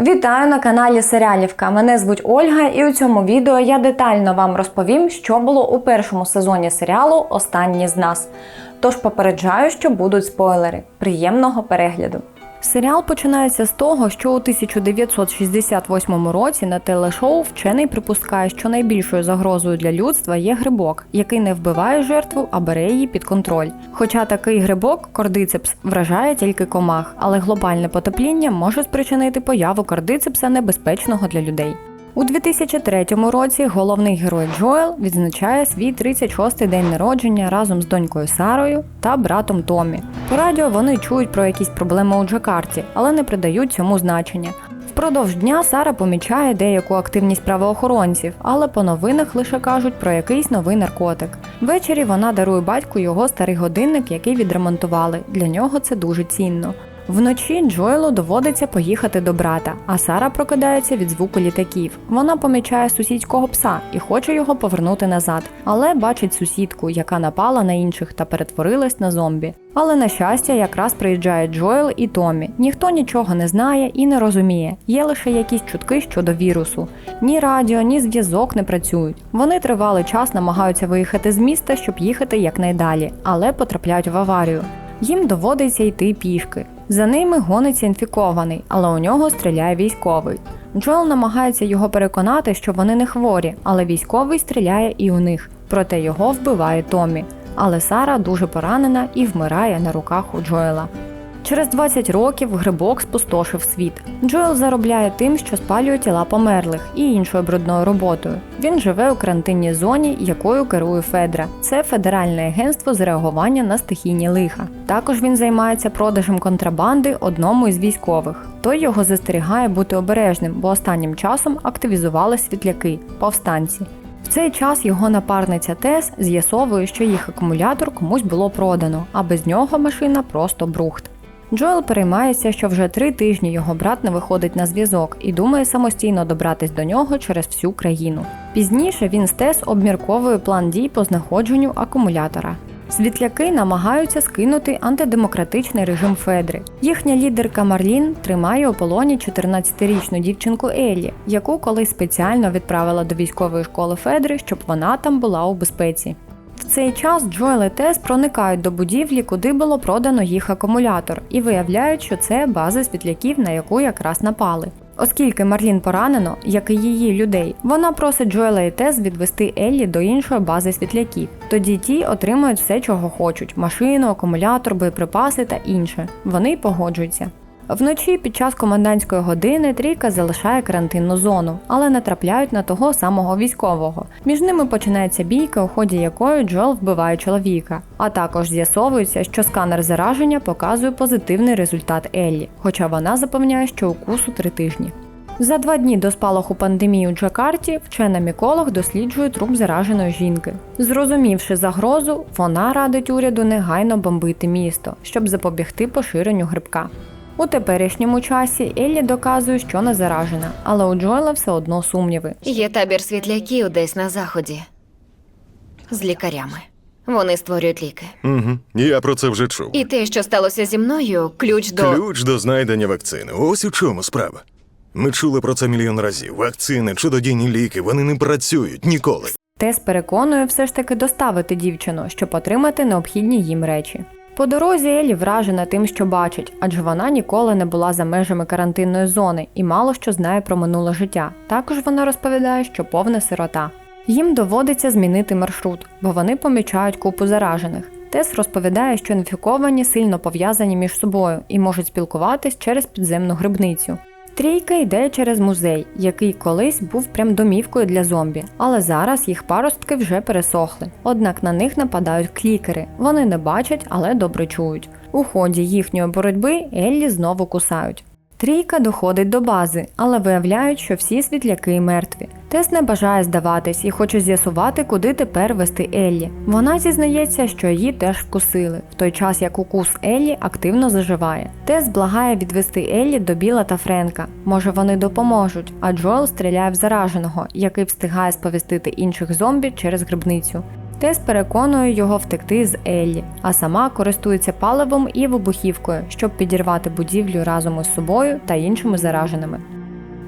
Вітаю на каналі Серіалівка. Мене звуть Ольга, і у цьому відео я детально вам розповім, що було у першому сезоні серіалу Останні з нас. Тож попереджаю, що будуть спойлери. Приємного перегляду. Серіал починається з того, що у 1968 році на телешоу вчений припускає, що найбільшою загрозою для людства є грибок, який не вбиває жертву, а бере її під контроль. Хоча такий грибок, кордицепс, вражає тільки комах, але глобальне потепління може спричинити появу кордицепса небезпечного для людей. У 2003 році головний герой Джоел відзначає свій 36-й день народження разом з донькою Сарою та братом Томі. По радіо вони чують про якісь проблеми у Джакарті, але не придають цьому значення. Впродовж дня Сара помічає деяку активність правоохоронців, але по новинах лише кажуть про якийсь новий наркотик. Ввечері вона дарує батьку його старий годинник, який відремонтували. Для нього це дуже цінно. Вночі Джоелу доводиться поїхати до брата, а Сара прокидається від звуку літаків. Вона помічає сусідського пса і хоче його повернути назад, але бачить сусідку, яка напала на інших та перетворилась на зомбі. Але на щастя, якраз приїжджає Джоел і Томі. Ніхто нічого не знає і не розуміє. Є лише якісь чутки щодо вірусу. Ні радіо, ні зв'язок не працюють. Вони тривалий час намагаються виїхати з міста, щоб їхати якнайдалі, але потрапляють в аварію. Їм доводиться йти пішки. За ними гониться інфікований, але у нього стріляє військовий. Джоел намагається його переконати, що вони не хворі, але військовий стріляє і у них. Проте його вбиває Томі. Але Сара дуже поранена і вмирає на руках у Джоела. Через 20 років грибок спустошив світ. Джоел заробляє тим, що спалює тіла померлих і іншою брудною роботою. Він живе у карантинній зоні, якою керує Федра. Це федеральне агентство з реагування на стихійні лиха. Також він займається продажем контрабанди одному із військових. Той його застерігає бути обережним, бо останнім часом активізували світляки, повстанці. В цей час його напарниця Тес з'ясовує, що їх акумулятор комусь було продано, а без нього машина просто брухт. Джоел переймається, що вже три тижні його брат не виходить на зв'язок і думає самостійно добратись до нього через всю країну. Пізніше він з Тес обмірковує план дій по знаходженню акумулятора. Світляки намагаються скинути антидемократичний режим Федри. Їхня лідерка Марлін тримає у полоні 14-річну дівчинку Еллі, яку колись спеціально відправила до військової школи Федри, щоб вона там була у безпеці. В цей час Джоел і Тес проникають до будівлі, куди було продано їх акумулятор, і виявляють, що це база світляків, на яку якраз напали. Оскільки Марлін поранено, як і її людей, вона просить Джоела і Тес відвести Еллі до іншої бази світляків. Тоді ті отримують все, чого хочуть: машину, акумулятор, боєприпаси та інше. Вони погоджуються. Вночі під час комендантської години трійка залишає карантинну зону, але натрапляють на того самого військового. Між ними починається бійка, у ході якої Джоел вбиває чоловіка. А також з'ясовується, що сканер зараження показує позитивний результат Еллі, хоча вона запевняє, що укусу три тижні. За два дні до спалаху пандемії у Джакарті вчена міколог досліджує труп зараженої жінки. Зрозумівши загрозу, вона радить уряду негайно бомбити місто, щоб запобігти поширенню грибка. У теперішньому часі Еллі доказує, що не заражена, але у Джоела все одно сумніви. Є табір світляків десь на заході з лікарями. Вони створюють ліки. Угу. Я про це вже чув. І те, що сталося зі мною, ключ до Ключ до знайдення вакцини. Ось у чому справа. Ми чули про це мільйон разів. Вакцини, чудодійні ліки, вони не працюють ніколи. Тес переконує все ж таки доставити дівчину, щоб отримати необхідні їм речі. По дорозі Елі вражена тим, що бачить, адже вона ніколи не була за межами карантинної зони і мало що знає про минуле життя. Також вона розповідає, що повна сирота. Їм доводиться змінити маршрут, бо вони помічають купу заражених. Тес розповідає, що інфіковані сильно пов'язані між собою і можуть спілкуватись через підземну грибницю. Трійка йде через музей, який колись був прям домівкою для зомбі, але зараз їх паростки вже пересохли. Однак на них нападають клікери. Вони не бачать, але добре чують. У ході їхньої боротьби Еллі знову кусають. Трійка доходить до бази, але виявляють, що всі світляки мертві. Тес не бажає здаватись і хоче з'ясувати, куди тепер вести Еллі. Вона зізнається, що її теж вкусили, в той час як укус Еллі активно заживає. Тес благає відвести Еллі до Біла та Френка. Може вони допоможуть, а Джоел стріляє в зараженого, який встигає сповістити інших зомбі через грибницю. Тес переконує його втекти з Еллі, а сама користується паливом і вибухівкою, щоб підірвати будівлю разом із собою та іншими зараженими.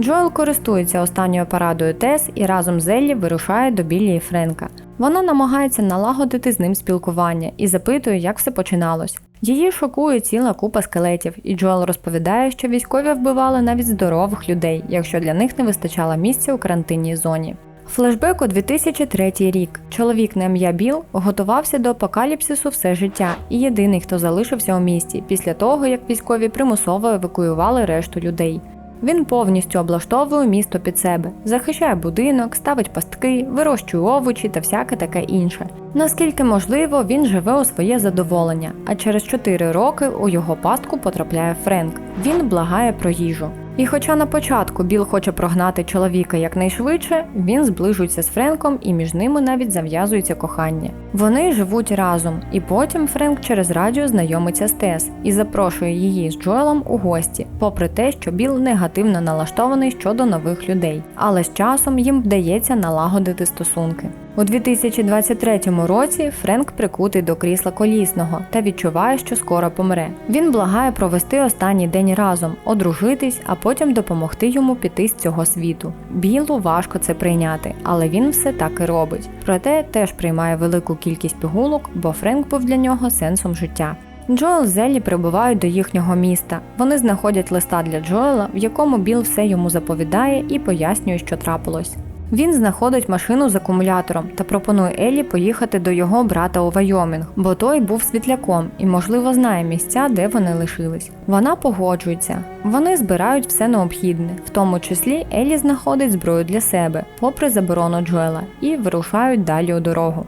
Джоел користується останньою парадою Тес і разом з Еллі вирушає до Біллі і Френка. Вона намагається налагодити з ним спілкування і запитує, як все починалось. Її шокує ціла купа скелетів, і Джоел розповідає, що військові вбивали навіть здорових людей, якщо для них не вистачало місця у карантинній зоні. Флешбек у 2003 рік. Чоловік на ім'я Біл готувався до апокаліпсису все життя і єдиний, хто залишився у місті після того, як військові примусово евакуювали решту людей. Він повністю облаштовує місто під себе, захищає будинок, ставить пастки, вирощує овочі та всяке таке інше. Наскільки можливо, він живе у своє задоволення, а через 4 роки у його пастку потрапляє Френк. Він благає про їжу. І хоча на початку Біл хоче прогнати чоловіка якнайшвидше, він зближується з Френком і між ними навіть зав'язується кохання. Вони живуть разом, і потім Френк через радіо знайомиться з Тес і запрошує її з Джоелом у гості, попри те, що Біл негативно налаштований щодо нових людей. Але з часом їм вдається налагодити стосунки. У 2023 році Френк прикутий до крісла колісного та відчуває, що скоро помре. Він благає провести останній день разом, одружитись, а потім допомогти йому піти з цього світу. Білу важко це прийняти, але він все так і робить. Проте теж приймає велику кількість пігулок, бо Френк був для нього сенсом життя. Джоел з прибувають до їхнього міста. Вони знаходять листа для Джоела, в якому Біл все йому заповідає і пояснює, що трапилось. Він знаходить машину з акумулятором та пропонує Еллі поїхати до його брата у Вайомінг, бо той був світляком і, можливо, знає місця, де вони лишились. Вона погоджується. Вони збирають все необхідне, в тому числі Еллі знаходить зброю для себе, попри заборону Джоела, і вирушають далі у дорогу.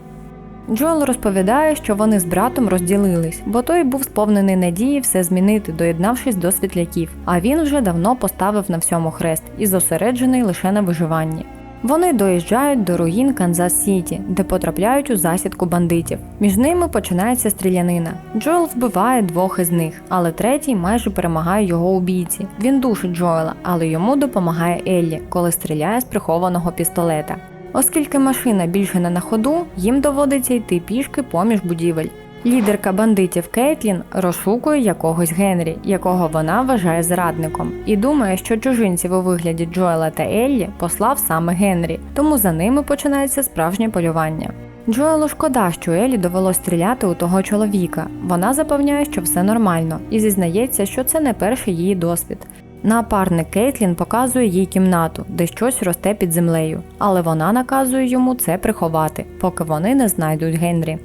Джоел розповідає, що вони з братом розділились, бо той був сповнений надії все змінити, доєднавшись до світляків, а він вже давно поставив на всьому хрест і зосереджений лише на виживанні. Вони доїжджають до руїн Канзас Сіті, де потрапляють у засідку бандитів. Між ними починається стрілянина. Джоел вбиває двох із них, але третій майже перемагає його убійці. Він душить Джоела, але йому допомагає Еллі, коли стріляє з прихованого пістолета. Оскільки машина більше не на ходу, їм доводиться йти пішки поміж будівель. Лідерка бандитів Кейтлін розшукує якогось Генрі, якого вона вважає зрадником, і думає, що чужинців у вигляді Джоела та Еллі послав саме Генрі, тому за ними починається справжнє полювання. Джоелу шкода, що Елі довелось стріляти у того чоловіка. Вона запевняє, що все нормально, і зізнається, що це не перший її досвід. Напарник Кейтлін показує їй кімнату, де щось росте під землею, але вона наказує йому це приховати, поки вони не знайдуть Генрі.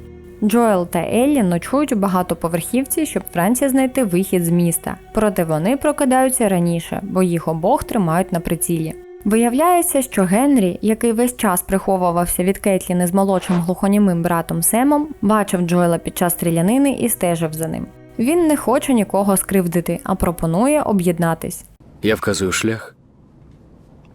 Джоел та Еллі ночують у багатоповерхівці, щоб вранці знайти вихід з міста. Проте вони прокидаються раніше, бо їх обох тримають на прицілі. Виявляється, що Генрі, який весь час приховувався від Кейтліни з молодшим глухонімим братом Семом, бачив Джоела під час стрілянини і стежив за ним. Він не хоче нікого скривдити, а пропонує об'єднатись. Я вказую шлях.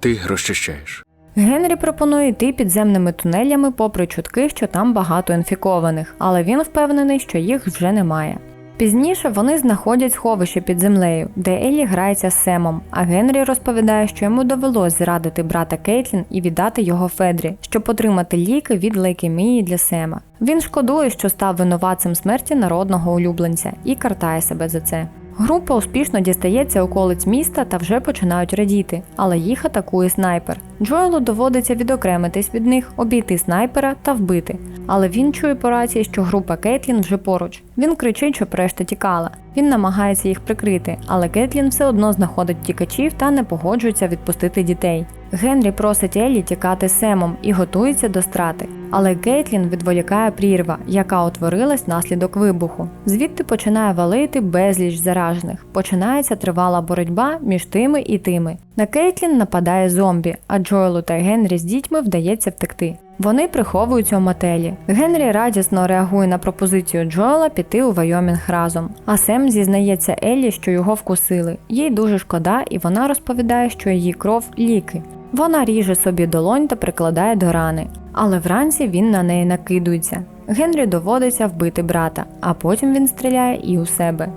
Ти розчищаєш. Генрі пропонує йти підземними тунелями, попри чутки, що там багато інфікованих, але він впевнений, що їх вже немає. Пізніше вони знаходять сховище під землею, де Еллі грається з Семом, а Генрі розповідає, що йому довелось зрадити брата Кейтлін і віддати його Федрі, щоб отримати ліки від лейкемії для Сема. Він шкодує, що став винуватцем смерті народного улюбленця і картає себе за це. Група успішно дістається околиць міста та вже починають радіти, але їх атакує снайпер. Джоелу доводиться відокремитись від них, обійти снайпера та вбити. Але він чує по рації, що група Кейтлін вже поруч. Він кричить, щоб решта тікала. Він намагається їх прикрити, але Кетлін все одно знаходить тікачів та не погоджується відпустити дітей. Генрі просить Еллі тікати Семом і готується до страти. Але Кейтлін відволікає прірва, яка утворилась наслідок вибуху. Звідти починає валити безліч заражених. Починається тривала боротьба між тими і тими. На Кейтлін нападає зомбі, а Джоелу та Генрі з дітьми вдається втекти. Вони приховуються у мотелі. Генрі радісно реагує на пропозицію Джоела піти у Вайомінг разом. А Сем зізнається Еллі, що його вкусили. Їй дуже шкода, і вона розповідає, що її кров ліки. Вона ріже собі долонь та прикладає до рани, але вранці він на неї накидується. Генрі доводиться вбити брата, а потім він стріляє і у себе.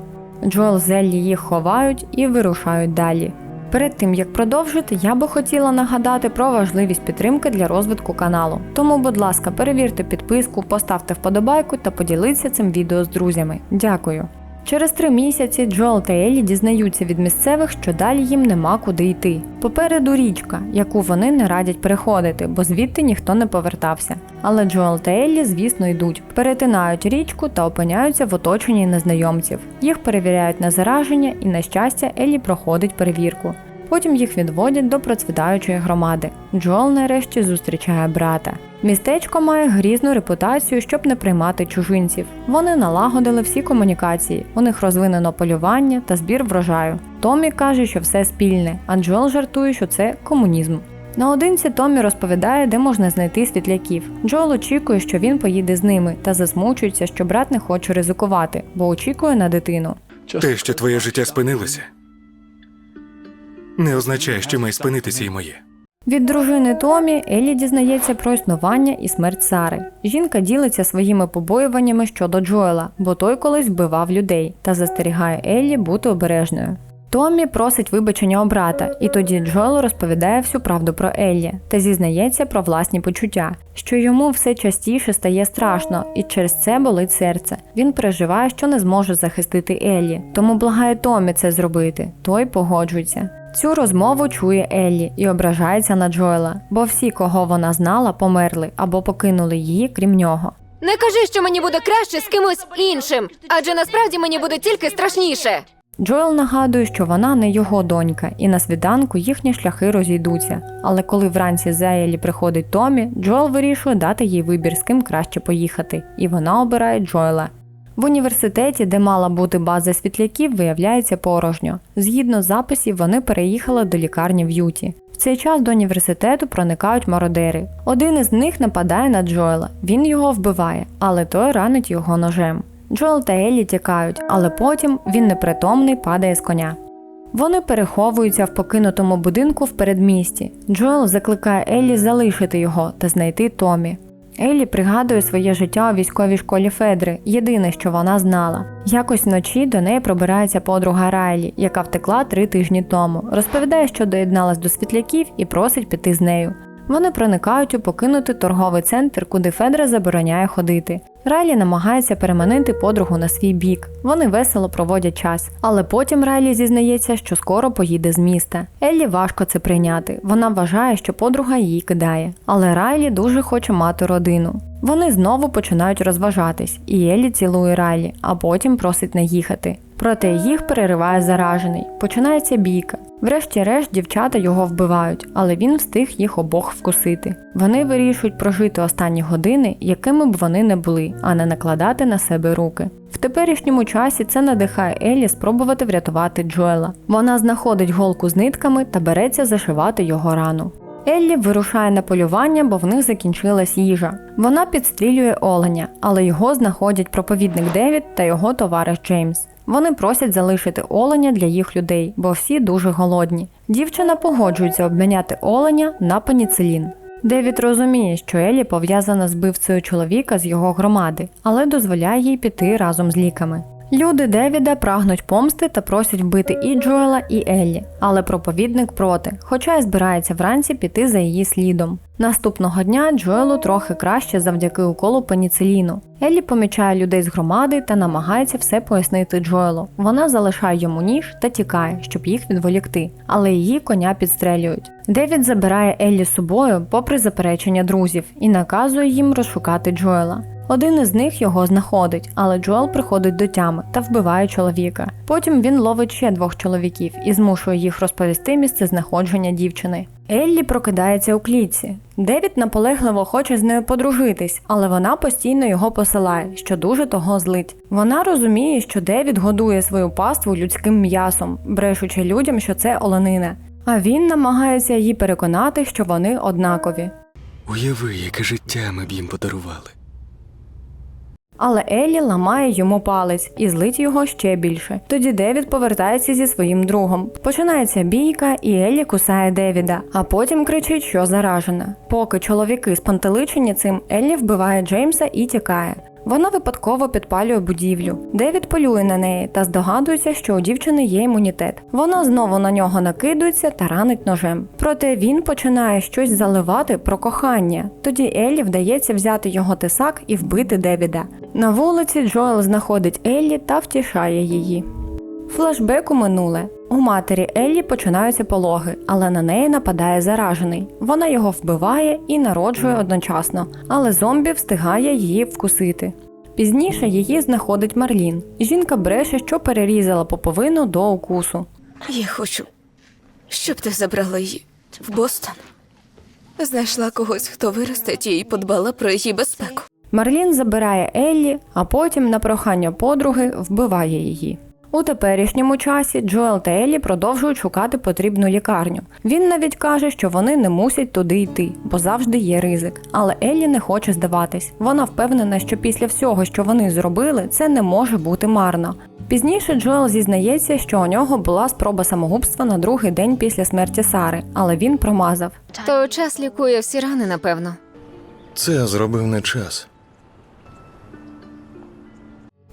Джоел з Еллі їх ховають і вирушають далі. Перед тим як продовжити, я би хотіла нагадати про важливість підтримки для розвитку каналу. Тому, будь ласка, перевірте підписку, поставте вподобайку та поділіться цим відео з друзями. Дякую. Через три місяці Джоел та Еллі дізнаються від місцевих, що далі їм нема куди йти. Попереду річка, яку вони не радять переходити, бо звідти ніхто не повертався. Але Джоел та Еллі, звісно, йдуть, перетинають річку та опиняються в оточенні незнайомців. Їх перевіряють на зараження, і на щастя, Еллі проходить перевірку. Потім їх відводять до процвітаючої громади. Джоел нарешті зустрічає брата. Містечко має грізну репутацію, щоб не приймати чужинців. Вони налагодили всі комунікації. У них розвинено полювання та збір врожаю. Томі каже, що все спільне, а Джоел жартує, що це комунізм. Наодинці Томі розповідає, де можна знайти світляків. Джоел очікує, що він поїде з ними, та засмучується, що брат не хоче ризикувати, бо очікує на дитину. Те, що твоє життя спинилося, не означає, що має спинитися і моє. Від дружини Томі Еллі дізнається про існування і смерть Сари. Жінка ділиться своїми побоюваннями щодо Джоела, бо той колись вбивав людей та застерігає Еллі бути обережною. Томі просить вибачення у брата, і тоді Джоел розповідає всю правду про Еллі та зізнається про власні почуття, що йому все частіше стає страшно, і через це болить серце. Він переживає, що не зможе захистити Еллі, тому благає Томі це зробити. Той погоджується. Цю розмову чує Еллі і ображається на Джоела, бо всі, кого вона знала, померли або покинули її, крім нього. Не кажи, що мені буде краще з кимось іншим, адже насправді мені буде тільки страшніше. Джоел нагадує, що вона не його донька, і на свіданку їхні шляхи розійдуться. Але коли вранці за Еллі приходить Томі, Джоел вирішує дати їй вибір, з ким краще поїхати, і вона обирає Джоела. В університеті, де мала бути база світляків, виявляється порожньо. Згідно записів, вони переїхали до лікарні в Юті. В цей час до університету проникають мародери. Один із них нападає на Джоела. Він його вбиває, але той ранить його ножем. Джоел та Еллі тікають, але потім він непритомний падає з коня. Вони переховуються в покинутому будинку в передмісті. Джоел закликає Еллі залишити його та знайти Томі. Еллі пригадує своє життя у військовій школі Федри, єдине, що вона знала. Якось вночі до неї пробирається подруга Райлі, яка втекла три тижні тому. Розповідає, що доєдналась до світляків і просить піти з нею. Вони проникають у покинутий торговий центр, куди Федра забороняє ходити. Райлі намагається переманити подругу на свій бік. Вони весело проводять час, але потім Райлі зізнається, що скоро поїде з міста. Еллі важко це прийняти. Вона вважає, що подруга її кидає. Але Райлі дуже хоче мати родину. Вони знову починають розважатись, і Еллі цілує Райлі, а потім просить не їхати. Проте їх перериває заражений. Починається бійка. Врешті-решт дівчата його вбивають, але він встиг їх обох вкусити. Вони вирішують прожити останні години, якими б вони не були, а не накладати на себе руки. В теперішньому часі це надихає Еллі спробувати врятувати Джоела. Вона знаходить голку з нитками та береться зашивати його рану. Еллі вирушає на полювання, бо в них закінчилась їжа. Вона підстрілює оленя, але його знаходять проповідник Девід та його товариш Джеймс. Вони просять залишити оленя для їх людей, бо всі дуже голодні. Дівчина погоджується обміняти оленя на пеніцилін. Девід розуміє, що Елі пов'язана з бивцею чоловіка з його громади, але дозволяє їй піти разом з ліками. Люди Девіда прагнуть помсти та просять вбити і Джоела, і Еллі, але проповідник проти, хоча й збирається вранці піти за її слідом. Наступного дня Джоелу трохи краще завдяки уколу пеніциліну. Еллі помічає людей з громади та намагається все пояснити Джоелу. Вона залишає йому ніж та тікає, щоб їх відволікти, але її коня підстрелюють. Девід забирає Еллі з собою, попри заперечення друзів, і наказує їм розшукати Джоела. Один із них його знаходить, але Джоел приходить до тями та вбиває чоловіка. Потім він ловить ще двох чоловіків і змушує їх розповісти місце знаходження дівчини. Еллі прокидається у клітці. Девід наполегливо хоче з нею подружитись, але вона постійно його посилає, що дуже того злить. Вона розуміє, що Девід годує свою паству людським м'ясом, брешучи людям, що це оленина. А він намагається її переконати, що вони однакові. Уяви, яке життя ми б їм подарували. Але Еллі ламає йому палець і злить його ще більше. Тоді Девід повертається зі своїм другом. Починається бійка, і Еллі кусає Девіда, а потім кричить, що заражена. Поки чоловіки спантеличені цим, Еллі вбиває Джеймса і тікає. Вона випадково підпалює будівлю. Девід полює на неї та здогадується, що у дівчини є імунітет. Вона знову на нього накидується та ранить ножем. Проте він починає щось заливати про кохання. Тоді Еллі вдається взяти його тисак і вбити Девіда. На вулиці Джоел знаходить Еллі та втішає її. Флешбек у минуле. У матері Еллі починаються пологи, але на неї нападає заражений. Вона його вбиває і народжує одночасно, але зомбі встигає її вкусити. Пізніше її знаходить Марлін. Жінка бреше, що перерізала поповину до укусу. Я хочу, щоб ти забрала її в Бостон. Знайшла когось, хто виростить її і подбала про її безпеку. Марлін забирає Еллі, а потім на прохання подруги вбиває її. У теперішньому часі Джоел та Еллі продовжують шукати потрібну лікарню. Він навіть каже, що вони не мусять туди йти, бо завжди є ризик. Але Еллі не хоче здаватись. Вона впевнена, що після всього, що вони зробили, це не може бути марно. Пізніше Джоел зізнається, що у нього була спроба самогубства на другий день після смерті Сари, але він промазав. То час лікує всі рани, напевно. Це зробив не час.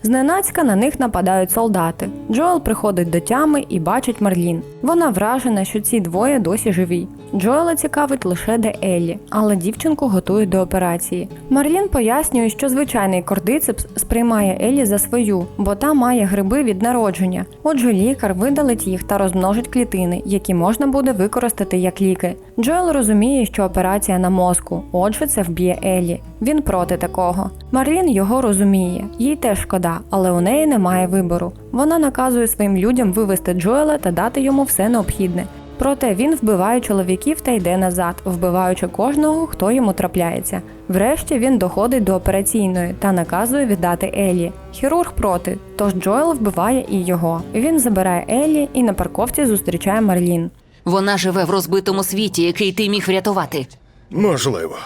Зненацька на них нападають солдати. Джоел приходить до тями і бачить Марлін. Вона вражена, що ці двоє досі живі. Джоела цікавить лише де Еллі, але дівчинку готують до операції. Марлін пояснює, що звичайний кордицепс сприймає Еллі за свою, бо та має гриби від народження. Отже, лікар видалить їх та розмножить клітини, які можна буде використати як ліки. Джоел розуміє, що операція на мозку, отже, це вб'є Еллі. Він проти такого. Марлін його розуміє, їй теж шкода, але у неї немає вибору. Вона наказує своїм людям вивести Джоела та дати йому все необхідне. Проте він вбиває чоловіків та йде назад, вбиваючи кожного, хто йому трапляється. Врешті він доходить до операційної та наказує віддати Еллі. Хірург проти, тож Джоел вбиває і його. Він забирає Еллі і на парковці зустрічає Марлін. Вона живе в розбитому світі, який ти міг врятувати. Можливо.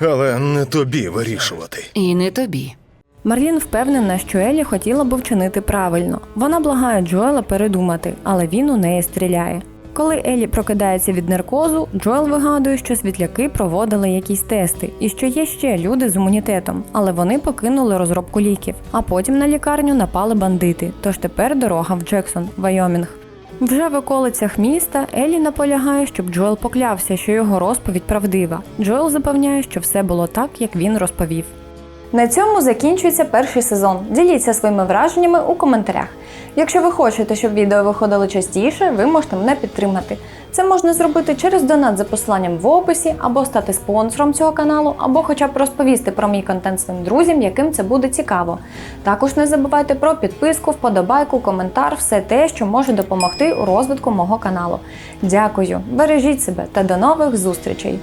Але не тобі вирішувати. І не тобі. Марлін впевнена, що Еллі хотіла б вчинити правильно. Вона благає Джоела передумати, але він у неї стріляє. Коли Еллі прокидається від наркозу, Джоел вигадує, що світляки проводили якісь тести і що є ще люди з імунітетом, але вони покинули розробку ліків. А потім на лікарню напали бандити. Тож тепер дорога в Джексон, Вайомінг. Вже в околицях міста Елі наполягає, щоб Джоел поклявся, що його розповідь правдива. Джоел запевняє, що все було так, як він розповів. На цьому закінчується перший сезон. Діліться своїми враженнями у коментарях. Якщо ви хочете, щоб відео виходили частіше, ви можете мене підтримати. Це можна зробити через донат за посиланням в описі, або стати спонсором цього каналу, або хоча б розповісти про мій контент своїм друзям, яким це буде цікаво. Також не забувайте про підписку, вподобайку, коментар, все те, що може допомогти у розвитку мого каналу. Дякую, бережіть себе та до нових зустрічей!